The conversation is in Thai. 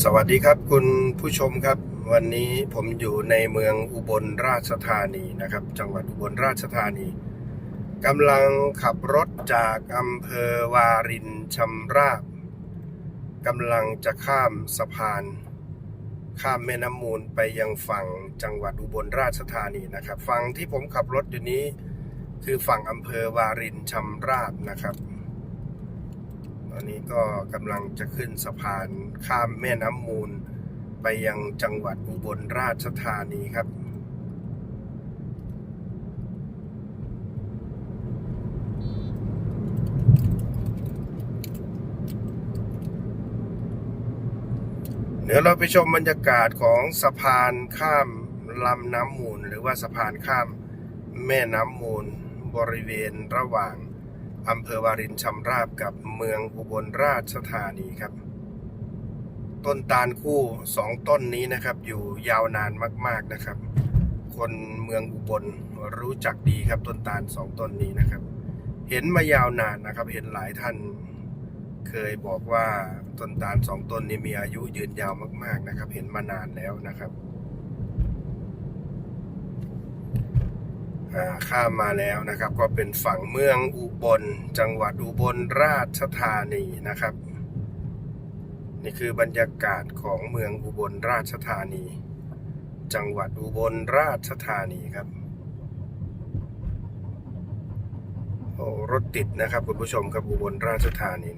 สวัสดีครับคุณผู้ชมครับ วันนี้ผมอยู่ในเมืองอุบลราชธานีนะครับ จังหวัดอุบลราชธานีกำลังขับรถจากอำเภอวารินชำราบกำลังจะข้ามสะพาน ข้ามแม่น้ำมูลไปยังฝั่งจังหวัดอุบลราชธานีนะครับ ฝั่งที่ผมขับรถอยู่นี้ คือฝั่งอำเภอวารินชำราบนะครับ อนนี้ก็กำลังจะขึ้นสะพานข้ามแม่น้ำมูล ไปยังจังหวัดอุบลราชธานีครับเดี๋ยวเราไปชมบรรยากาศของสะพานข้ามลำน้ำมูล หรือว่าสะพานข้ามแม่น้ำมูล บริเวณระหว่าง อำเภอวารินชำราบกับเมืองอุบลราชธานีครับ ต้นตาลคู่สองต้นนี้นะครับ อยู่ยาวนานมาก ๆนะครับ คนเมืองอุบลรู้จักดีครับต้นตาลสองต้นนี้นะครับ เห็นมายาวนานนะครับ เห็นหลายท่านเคยบอกว่าต้นตาลสองต้นนี้มีอายุยืนยาวมาก ๆนะครับ เห็นมานานแล้วนะครับ อ่า ข้ามมาแล้วนะครับ ก็เป็นฝั่งเมืองอุบล จังหวัดอุบลราชธานีนะครับ นี่คือบรรยากาศของเมืองอุบลราชธานี จังหวัดอุบลราชธานีครับโอ้รถติดนะครับคุณผู้ชมครับอุบลราชธานี